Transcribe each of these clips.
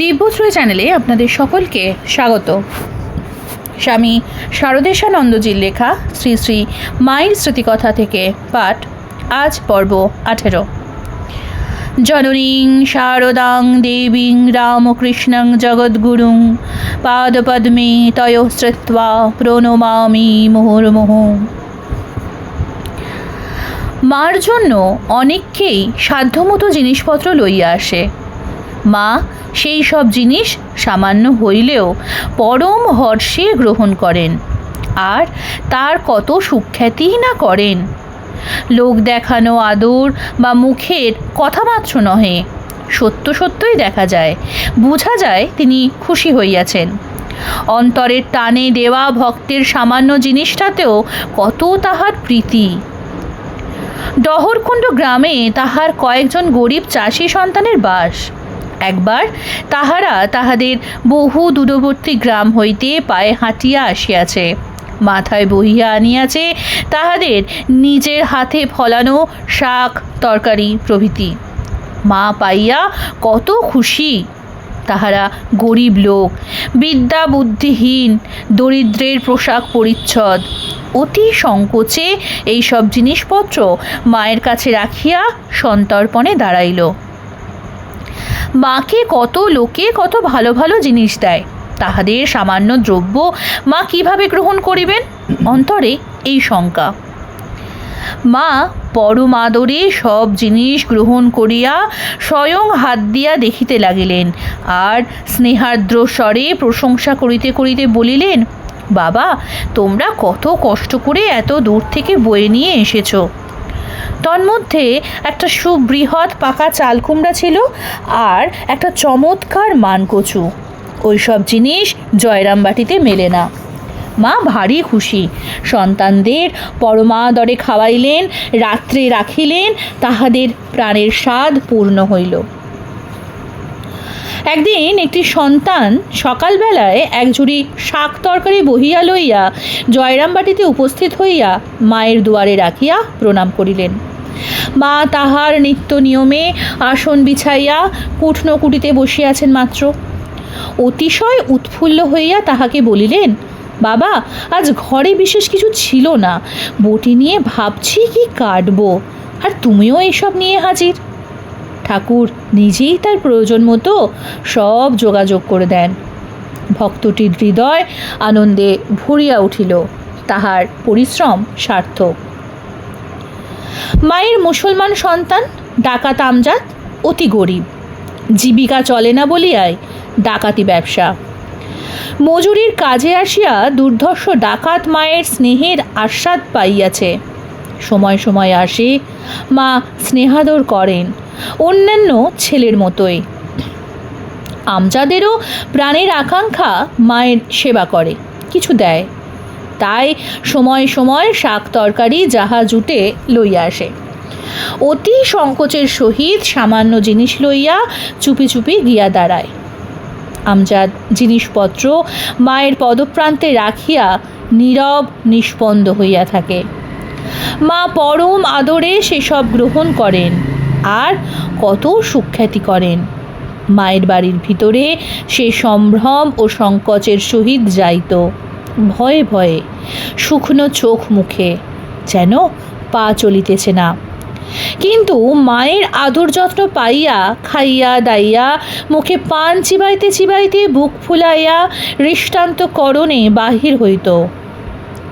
দিব্যশ্রী চ্যানেলে আপনাদের সকলকে স্বাগত। স্বামী শারদেশানন্দজির লেখা শ্রী শ্রী মায়ের স্মৃতিকথা থেকে পাঠ আজ পর্ব আঠেরো। জননীং শারদাং দেবীং রামকৃষ্ণং জগদ্গুরুং পাদপদ্মে তয় শ্রুত্বা প্রণমামি মুহুর্মুহু। মার জন্য অনেককেই সাধ্যমতো জিনিসপত্র লইয়া আসে। মা, সেই সব জিনিস সামান্য হইলেও পরম হর্ষে গ্রহণ করেন। আর তার কত সুখ্যাতিই না করেন। লোক দেখানো আদর বা মুখের কথামাত্র নহে, সত্য সত্যই দেখা যায়, বোঝা যায় তিনি খুশি হইয়াছেন। অন্তরের টানে দেওয়া ভক্তের সামান্য জিনিসটাতেও কত তাহার প্রীতি। ডহরকুণ্ড গ্রামে তাহার কয়েকজন গরিব চাষি সন্তানের বাস। একবার তাহারা তাহাদের বহু দূরবর্তী গ্রাম হইতে পায়ে হাঁটিয়া আসিয়াছে। মাথায় বহিয়া আনিয়াছে তাহাদের নিজের হাতে ফলানো শাক, তরকারি প্রভৃতি। মা পাইয়া কত খুশি! তাহারা গরিব লোক, বিদ্যা বুদ্ধিহীন, দরিদ্রের পোশাক পরিচ্ছদ। অতি সংকোচে এইসব জিনিসপত্র মায়ের কাছে রাখিয়া সন্তর্পণে দাঁড়াইল। মাকে কত লোকে কত ভালো ভালো জিনিস দেয়। তাহাদের সামান্য দ্রব্য মা কীভাবে গ্রহণ করিবেন? অন্তরে এই শঙ্কা। মা পরমাদরে সব জিনিস গ্রহণ করিয়া স্বয়ং হাত দিয়া দেখিতে লাগিলেন আর স্নেহার্দ্র স্বরে প্রশংসা করিতে করিতে বলিলেন, বাবা, তোমরা কত কষ্ট করে এত দূর থেকে বয়ে নিয়ে এসেছ। তন্মধ্যে একটা সুবৃহৎ পাকা চাল কুমড়া ছিল আর একটা চমৎকার মানকচু। ওই সব জিনিস জয়রামবাটিতে মেলে না। মা ভারী খুশি। সন্তানদের পরমাদরে খাওয়াইলেন, রাত্রে রাখিলেন, তাহাদের প্রাণের স্বাদ পূর্ণ হইল। একদিন একটি সন্তান সকালবেলায় এক ঝুড়ি শাক তরকারি বহিয়া লইয়া জয়রামবাটিতে উপস্থিত হইয়া মায়ের দুয়ারে রাখিয়া প্রণাম করিলেন। মা তাহার নিত্য নিয়মে আসন বিছাইয়া কুটনো কুটিতে বসিয়াছেন মাত্র। অতিশয় উৎফুল্ল হইয়া তাহাকে বলিলেন, বাবা, আজ ঘরে বিশেষ কিছু ছিল না। বটি নিয়ে ভাবছি কি কাটবো। আর তুমিও এইসব নিয়ে হাজির? ঠাকুর নিজেই তার প্রয়োজন মতো সব যোগাযোগ করে দেন। ভক্তটির হৃদয় আনন্দে ভরিয়া উঠিল, তাহার পরিশ্রম সার্থক। মায়ের মুসলমান সন্তান, ডাকাত আমজাত অতি গরিব, জীবিকা চলে না বলিয়াই ডাকাতি ব্যবসা। মজুরির কাজে আসিয়া দুর্ধর্ষ ডাকাত মায়ের স্নেহের আস্বাদ পাইয়াছে। সময় সময় আসে। মা স্নেহাদর করেন। অন্যান্য ছেলের মতোই। আমজাদেরও প্রাণের আকাঙ্ক্ষা মায়ের সেবা করে, কিছু দেয়। তাই সময় সময় শাক তরকারি যাহা জুটে লইয়া আসে। অতি সংকোচের সহিত সামান্য জিনিস লইয়া চুপি চুপি গিয়া দাঁড়ায়। আমজাদ জিনিসপত্র মায়ের পদপ্রান্তে রাখিয়া নীরব, নিষ্পন্দ হইয়া থাকে। মা পরম আদরে সেসব গ্রহণ করেন, আর কত সুখ্যাতি করেন। মায়ের বাড়ির ভিতরে সে সম্ভ্রম ও সংকোচের সহিত যাইত, ভয়ে ভয়ে, শুকনো চোখ মুখে, যেন পা চলিতেছে না। কিন্তু মায়ের আদর যত্ন পাইয়া খাইয়া দাইয়া, মুখে পান চিবাইতে চিবাইতে বুক ফুলাইয়া দৃষ্টান্ত করণে বাহির হইত।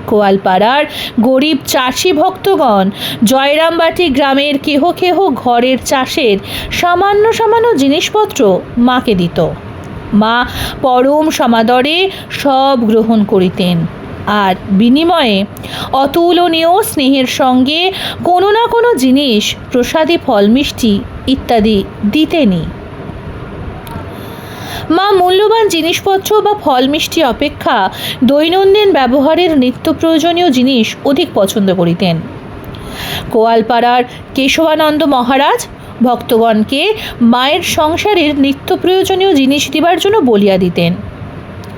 কোয়ালপাড়ার গরিব চাষি ভক্তগণ, জয়রামবাটি গ্রামের কেহ কেহ ঘরের চাষের সামান্য সামান্য জিনিসপত্র মাকে দিত। মা পরম সমাদরে সব গ্রহণ করিতেন। আর বিনিময়ে অতুলনীয় স্নেহের সঙ্গে কোনো না কোনো জিনিস, প্রসাদী ফল, মিষ্টি ইত্যাদি দিতেনি মা মূল্যবান জিনিসপত্র বা ফল মিষ্টি অপেক্ষা দৈনন্দিন ব্যবহারের নিত্য প্রয়োজনীয় জিনিস অধিক পছন্দ করিতেন। কোয়ালপাড়ার কেশবানন্দ মহারাজ ভক্তগণকে মায়ের সংসারের নিত্য প্রয়োজনীয় জিনিস দিবার জন্য বলিয়া দিতেন।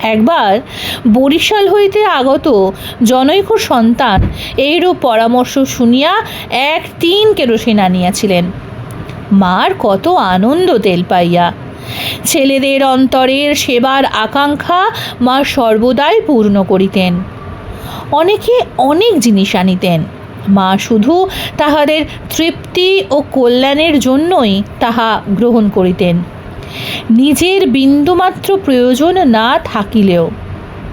একবার বরিশাল হইতে আগত জনৈক সন্তান এইরূপ পরামর্শ শুনিয়া এক তিন কেরোসিন আনিয়াছিলেন। মার কত আনন্দ তেল পাইয়া। ছেলেদের অন্তরের সেবার আকাঙ্ক্ষা মা সর্বদাই পূর্ণ করিতেন। অনেকে অনেক জিনিস আনিতেন। মা শুধু তাহাদের তৃপ্তি ও কল্যাণের জন্যই তাহা গ্রহণ করিতেন। নিজের বিন্দুমাত্র প্রয়োজন না থাকিলেও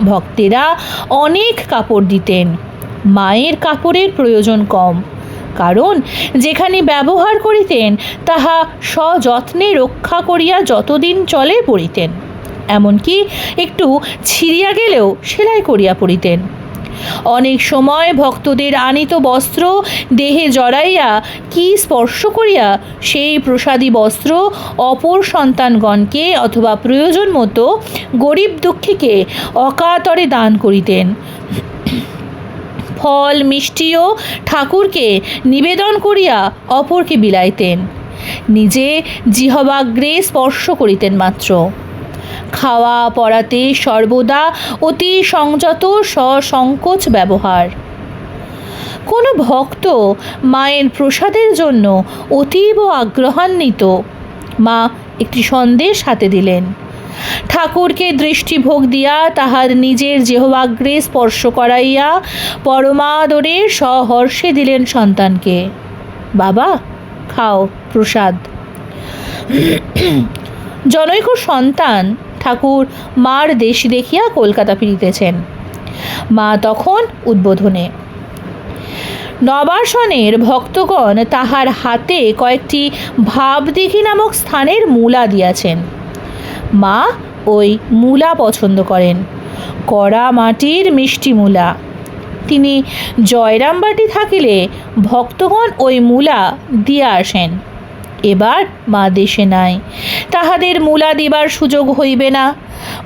ভক্তেরা অনেক কাপড় দিতেন। মায়ের কাপড়ের প্রয়োজন কম। কারণ যেখানে ব্যবহার করিতেন, তাহা সযত্নে রক্ষা করিয়া যতদিন চলে পড়িতেন। এমনকি একটু ছিঁড়িয়া গেলেও সেলাই করিয়া পড়িতেন। অনেক সময় ভক্তদের আনিত বস্ত্র দেহে জড়াইয়া কি স্পর্শ করিয়া সেই প্রসাদী বস্ত্র অপর সন্তানগণকে অথবা প্রয়োজন মতো গরিব দুঃখীকে অকাতরে দান করিতেন। ফল, মিষ্টিও ঠাকুরকে নিবেদন করিয়া অপরকে বিলাইতেন। নিজে জিহবাগ্রে স্পর্শ করিতেন মাত্র। খাওয়া পড়াতে সর্বদা অতি সংযত সসংকোচ ব্যবহার। কোনো ভক্ত মায়ের প্রসাদের জন্য অতীব আগ্রহান্বিত। মা একটি সন্দেশ হাতে দিলেন। ঠাকুরকে দৃষ্টিভোগ দিয়া তাহার নিজের জেহবাগ্রে স্পর্শ করাইয়া পরমাদরে সহর্ষে দিলেন সন্তানকে। বাবা, খাও, প্রসাদ। জনৈক সন্তান ঠাকুর মার দেশ দেখিয়া কলকাতা ফিরিতেছেন। মা তখন উদ্বোধনে। নবাসনের ভক্তগণ তাহার হাতে কয়েকটি ভাবদিঘি নামক স্থানের মূলা দিয়াছেন। মা ওই মূলা পছন্দ করেন। কড়া মাটির মিষ্টি মূলা। তিনি জয়রামবাটি থাকিলে ভক্তগণ ওই মূলা দিয়া আসেন। এবার মা দেশে নাই। তাহাদের মূলা দিবার সুযোগ হইবে না।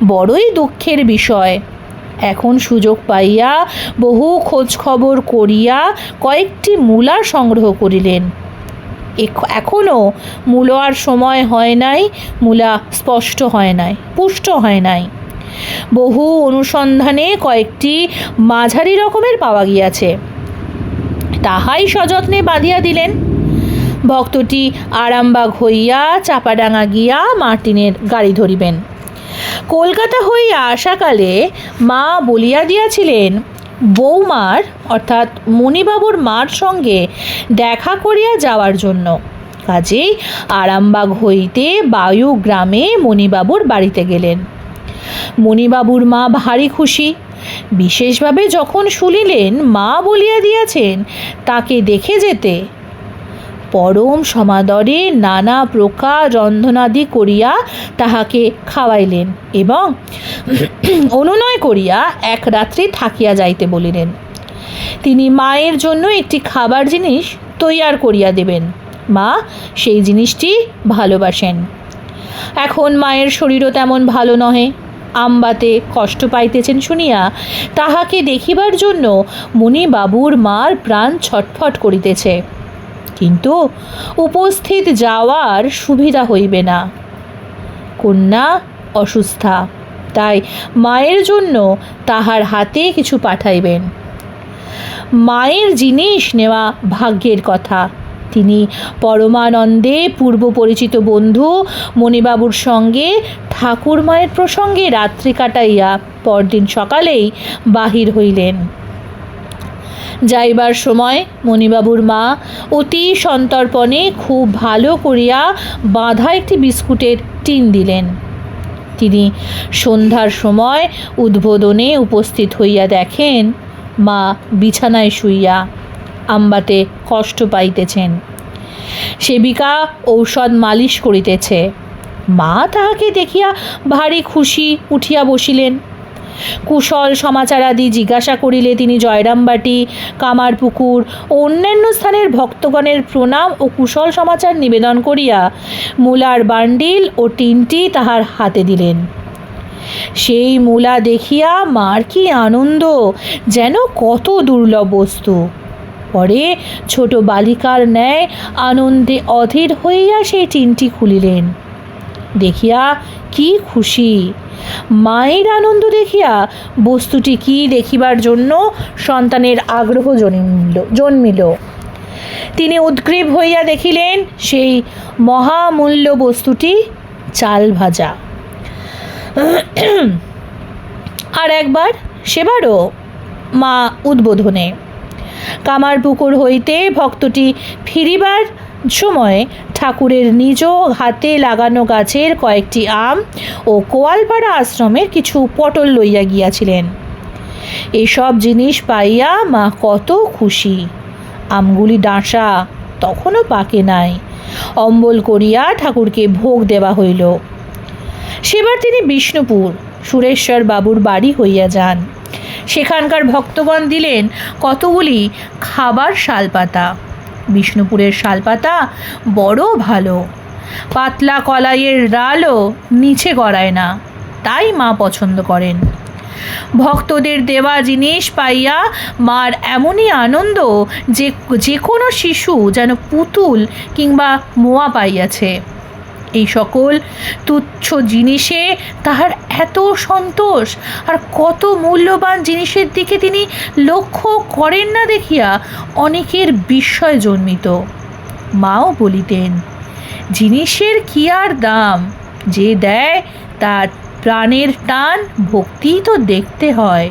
বড়ই দুঃখের বিষয়। এখন সুযোগ পাইয়া বহু খোঁজ খবর করিয়া কয়েকটি মূলা সংগ্রহ করিলেন। এখনও মূলার সময় হয় নাই, মূলা স্পষ্ট হয় নাই, পুষ্ট হয় নাই। বহু অনুসন্ধানে কয়েকটি মাঝারি রকমের পাওয়া গিয়াছে। তাহাই সযত্নে বাঁধিয়া দিলেন। ভক্তটি আরামবাগ হইয়া চাপাডাঙ্গা গিয়া মার্টিনের গাড়ি ধরিবেন। কলকাতা হইয়া আসাকালে মা বলিয়া দিয়াছিলেন বৌমার, অর্থাৎ মণিবাবুর মার সঙ্গে দেখা করিয়া যাওয়ার জন্য। কাজেই আরামবাগ হইতে বায়ু গ্রামে মণিবাবুর বাড়িতে গেলেন। মণিবাবুর মা ভারী খুশি। বিশেষভাবে যখন শুনিলেন, মা বলিয়া দিয়াছেন, তাকে দেখে যেতে পরম সমাদরে নানা প্রকার রন্ধনাদি করিয়া তাহাকে খাওয়াইলেন এবং অনুনয় করিয়া এক রাত্রি থাকিয়া যাইতে বলিলেন। তিনি মায়ের জন্য একটি খাবার জিনিস তৈয়ার করিয়া দেবেন। মা, সেই জিনিসটি ভালোবাসেন। এখন মায়ের শরীরও তেমন ভালো নহে। আম্বাতে কষ্ট পাইতেছেন শুনিয়া তাহাকে দেখিবার জন্য মুনিবাবুর মার প্রাণ ছটফট করিতেছে। কিন্তু উপস্থিত যাওয়ার সুবিধা হইবে না। কন্যা অসুস্থা, তাই মায়ের জন্য তাহার হাতে কিছু পাঠাইবেন। মায়ের জিনিস নেওয়া ভাগ্যের কথা। তিনি পরমানন্দে পূর্ব পরিচিত বন্ধু মণিবাবুর সঙ্গে ঠাকুর মায়ের প্রসঙ্গে রাত্রি কাটাইয়া পরদিন সকালেই বাহির হইলেন। যাইবার সময় মণিবাবুর মা অতি সন্তর্পণে খুব ভালো করিয়া বাঁধা একটি বিস্কুটের টিন দিলেন। তিনি সন্ধ্যার সময় উদ্বোধনে উপস্থিত হইয়া দেখেন, মা বিছানায় শুইয়া আম্বাতে কষ্ট পাইতেছেন। সেবিকা ঔষধ মালিশ করিতেছে। মা তাহাকে দেখিয়া ভারী খুশি উঠিয়া বসিলেন। কুশল সমাচারাদি জিজ্ঞাসা করিলে তিনি জয়রামবাটি কামারপুকুর ও অন্যান্য স্থানের ভক্তগণের প্রণাম ও কুশল সমাচার নিবেদন করিয়া মূলার বান্ডিল ও টিনটি তাহার হাতে দিলেন। সেই মূলা দেখিয়া মার কি আনন্দ, যেন কত দুর্লভ বস্তু। পরে ছোট বালিকার ন্যায় আনন্দে অধীর হইয়া সেই টিনটি খুলিলেন। দেখিয়া কি খুশি। মায়ের আনন্দ দেখিয়া বস্তুটি কি দেখিবার জন্য সন্তানের আগ্রহ জন্মিল জন্মিল। তিনি উদ্গ্রীব হইয়া দেখিলেন, সেই মহামূল্য বস্তুটি চাল ভাজা। আর একবার সেবারও মা উদ্বোধনে। কামার পুকুর হইতে ভক্তটি ফিরিবার সময় ঠাকুরের নিজ হাতে লাগানো গাছের কয়েকটি আম ও কোয়ালপাড়া আশ্রমের কিছু পটল লইয়া গিয়াছিলেন। এসব জিনিস পাইয়া মা কত খুশি। আমগুলি ডাঁসা তখনও পাকে নাই। অম্বল করিয়া ঠাকুরকে ভোগ দেওয়া হইল। সেবার তিনি বিষ্ণুপুর, সুরেশ্বর বাবুর বাড়ি হইয়া যান। সেখানকার ভক্তগণ দিলেন কতগুলি খাবার শালপাতা। বিষ্ণুপুরের শালপাতা বড় ভালো। পাতলা কলাইয়ের ডালও নিচে গড়ায় না, তাই মা পছন্দ করেন। ভক্তদের দেওয়া জিনিস পাইয়া মার এমনই আনন্দ যে যে কোনো শিশু যেন পুতুল কিংবা মোয়া পাইয়াছে। এই সকল তুচ্ছ জিনিসে তাহার এত সন্তোষ। আর কত মূল্যবান জিনিসের দিকে তিনি লক্ষ্য করেন না দেখিয়া অনেকের বিস্ময় জন্মিত। মাও বলিতেন, জিনিসের কি আর দাম? যে দেয় তার প্রাণের টান ভক্তি তো দেখতে হয়।